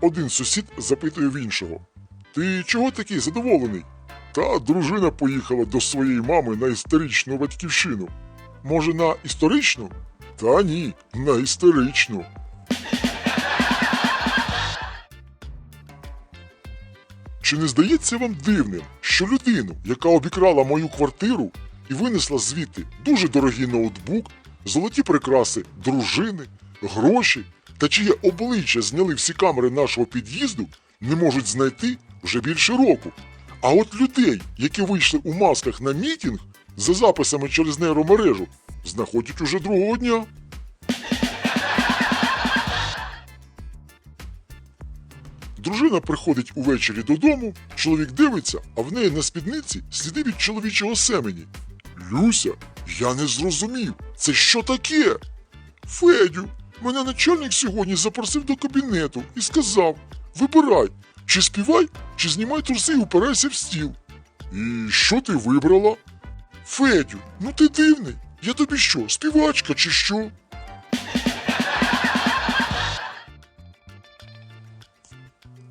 Один сусід запитує в іншого: Ти чого такий задоволений? Та дружина поїхала до своєї мами на історичну батьківщину. Може, на історичну? Та ні, на історичну. Чи не здається вам дивним, що людину, яка обікрала мою квартиру і винесла звідти дуже дорогий ноутбук, золоті прикраси дружини, гроші та чиє обличчя зняли всі камери нашого під'їзду, не можуть знайти вже більше року. А от людей, які вийшли у масках на мітінг за записами через нейромережу, знаходять уже другого дня. Дружина приходить увечері додому, чоловік дивиться, а в неї на спідниці сліди від чоловічого семені. Люся, я не зрозумів, це що таке? Федю, мене начальник сьогодні запросив до кабінету і сказав: вибирай, чи співай, чи знімай труси і упирайся в стіл. І що ти вибрала? Федю, ну ти дивний. Я тобі що, співачка чи що?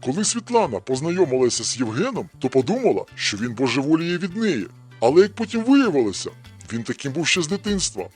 Коли Світлана познайомилася з Євгеном, то подумала, що він божеволіє від неї. Але як потім виявилося, він таким був ще з дитинства.